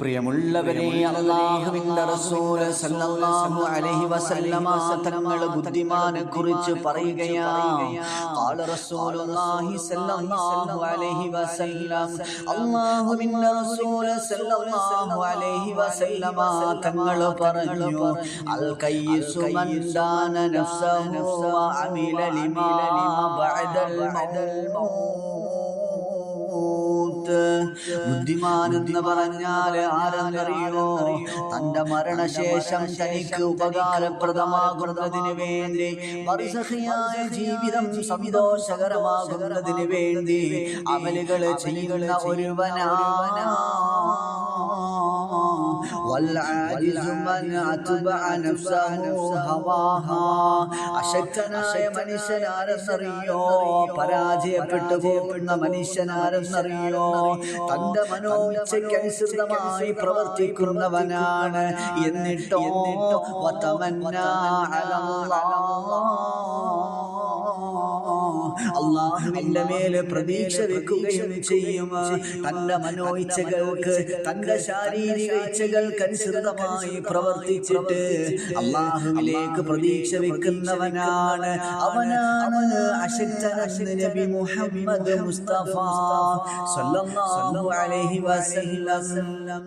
പ്രിയമുള്ളവരെ അള്ളാഹുവിന്റെ റസൂൽ സല്ലല്ലാഹു അലൈഹി വസല്ലമ തങ്ങൾ ബുദ്ധിമാനെ കുറിച്ച് പറയുകയാണ് ഖാല റസൂലുള്ളാഹി സല്ലല്ലാഹു അലൈഹി വസല്ലം അള്ളാഹുവിന്റെ റസൂൽ സല്ലല്ലാഹു അലൈഹി വസല്ലമ തങ്ങൾ പറഞ്ഞു അൽ കയ്യിസു മൻ ദാന നഫ്സഹു വ അമില ലിമാ ബഅദൽ മൗത്ത് ബുദ്ധിമാൻ എന്ന് പറഞ്ഞാൽ ആരെന്നറിയോ തന്റെ മരണശേഷം തനിക്ക് ഉപകാരപ്രദമാകുന്നതിന് വേണ്ടി വർഷഹിയായ ജീവിതം സന്തോഷകരമാകുന്നതിന് വേണ്ടി അമലുകൾ ചെയ്യുന്ന ഒരുവനാണ് والعاجز من أتبع نفسه هواها അശക്തനായ മനുഷ്യനാരെന്നറിയോ പരാജയപ്പെട്ടു പോകുന്ന മനുഷ്യനാരെന്നറിയോ തന്റെ മനോച്ചയ്ക്കനുസൃതമായി പ്രവർത്തിക്കുന്നവനാണ് എന്നിട്ടോ വതമന്നാ അള്ളാഹുവിന്റെ മേലെ പ്രതീക്ഷ വെക്കുകയും ചെയ്യും തന്റെ മനോയിച്ചകൾക്ക് തന്റെ ശാരീരിക ഇച്ഛകൾക്ക് അനുസൃതമായി പ്രവർത്തിച്ചിട്ട് അള്ളാഹുവിലേക്ക് പ്രതീക്ഷ വെക്കുന്നവനാണ് അവനാണ് നബി മുഹമ്മദ് മുസ്തഫ. സല്ലല്ലാഹു അലൈഹി വസല്ലം.